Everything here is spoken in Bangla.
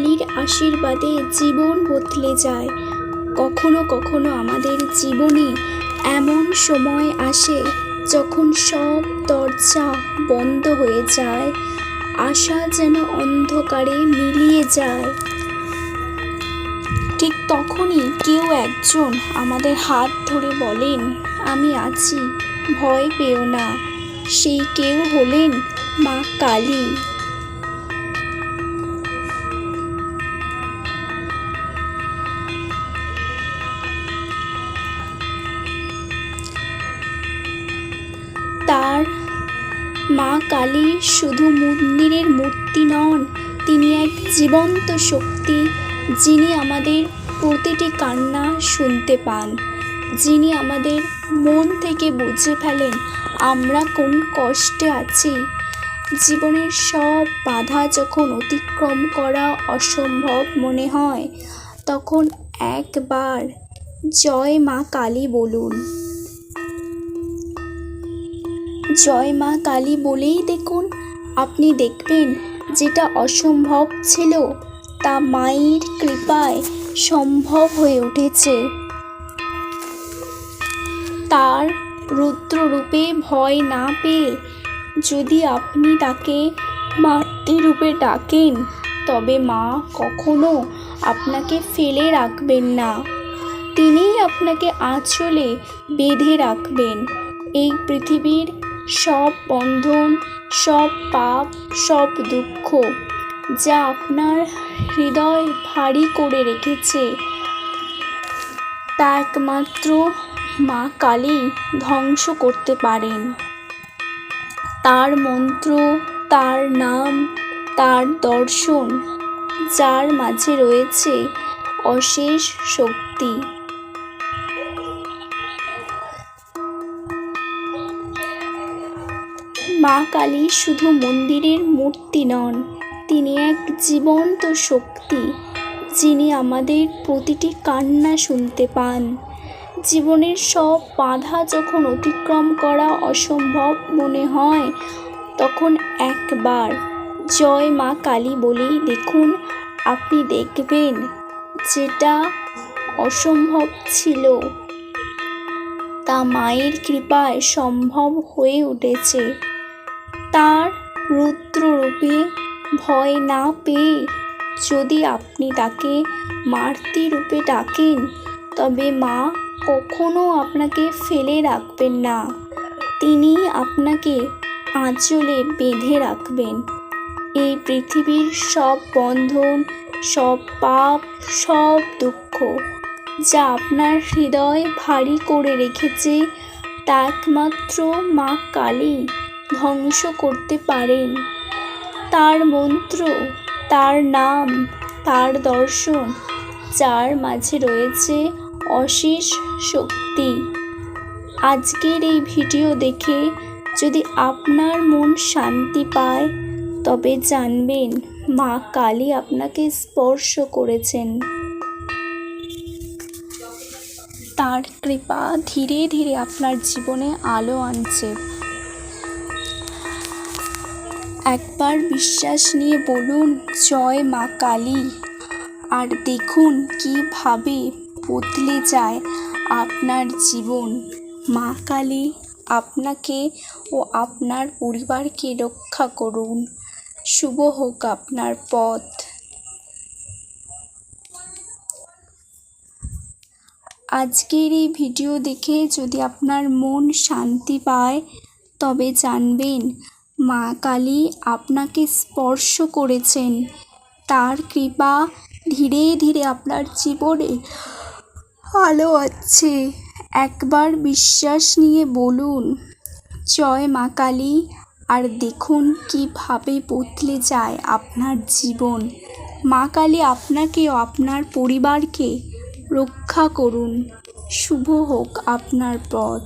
কালীর আশীর্বাদে জীবন বদলে যায়। কখনো কখনো আমাদের জীবনে এমন সময় আসে যখন সব দরজা বন্ধ হয়ে যায়, আশা যেন অন্ধকারে মিলিয়ে যায়। ঠিক তখনই কেউ একজন আমাদের হাত ধরে বলেন, আমি আছি, ভয় পেও না। সেই কেউ হলেন মা কালী। মা কালী শুধু মন্দিরের মূর্তি নন, তিনি এক জীবন্ত শক্তি যিনি আমাদের প্রতিটি কান্না শুনতে পান। যিনি আমাদের মন থেকে বুঝে ফেলেন আমরা কোন কষ্টে আছি। জীবনের সব বাধা যখন অতিক্রম করা অসম্ভব মনে হয়, তখন একবার জয় মা কালী বলুন। জয় মা কালী বলেই দেখুন। আপনি দেখবেন যেটা অসম্ভব ছিল, তা মায়ের কৃপায় সম্ভব হয়ে উঠেছে। তার রুদ্ররূপে ভয় না পেয়ে যদি আপনি তাকে মাতৃরূপে ডাকেন, তবে মা কখনো আপনাকে ফেলে রাখবেন না। তিনিই আপনাকে আঁচলে বেঁধে রাখবেন। এই পৃথিবীর সব বন্ধন, সব পাপ, সব দুঃখ যা আপনার হৃদয় ভারী করে রেখেছে। তা একমাত্র মা কালী ধ্বংস করতে পারেন। তার মন্ত্র, তার নাম, তার দর্শন, যার মাঝে রয়েছে অশেষ শক্তি। মা কালী শুধু মন্দিরের মূর্তি নন, তিনি এক জীবন্ত শক্তি, যিনি আমাদের প্রতিটি কান্না শুনতে পান। জীবনের সব বাধা যখন অতিক্রম করা অসম্ভব মনে হয়, তখন একবার জয় মা কালী বলেই দেখুন, আপনি দেখবেন যেটা অসম্ভব ছিল। তা মায়ের কৃপায় সম্ভব হয়ে উঠেছে। তার রুদ্ররূপে ভয় না পেয়ে যদি আপনি তাকে মারতি রূপে ডাকেন, তবে মা কখনো আপনাকে ফেলে রাখবেন না। তিনি আপনাকে আঁচলে বেঁধে রাখবেন। এই পৃথিবীর সব বন্ধন, সব পাপ, সব দুঃখ যা আপনার হৃদয় ভারী করে রেখেছে, তা একমাত্র মা কালী। ধ্বংস করতে পারেন। তার মন্ত্র, তার নাম, তার দর্শন, যার মাঝে রয়েছে অশেষ শক্তি। আজকের এই ভিডিও দেখে যদি আপনার মন শান্তি পায়, তবে জানবেন মা কালী আপনাকে স্পর্শ করেছেন। তার কৃপা ধীরে ধীরে আপনার জীবনে আলো আনছে। একবার বিশ্বাস নিয়ে বলুন, জয় মা কালী। আর দেখুন কীভাবে বদলে যায় আপনার জীবন। মা কালী আপনাকে ও আপনার পরিবারকে রক্ষা করুন। শুভ হোক আপনার পথ। আজকের এই ভিডিও দেখে যদি আপনার মন শান্তি পায়, তবে জানবেন মা কালী আপনাকে স্পর্শ করেছেন। তার কৃপা ধীরে ধীরে আপনার জীবনে আলো আছে একবার বিশ্বাস নিয়ে বলুন, জয় মা কালী। আর দেখুন কীভাবে বদলে যায় আপনার জীবন। মা কালী আপনাকে ও আপনার পরিবারকে রক্ষা করুন। শুভ হোক আপনার পথ।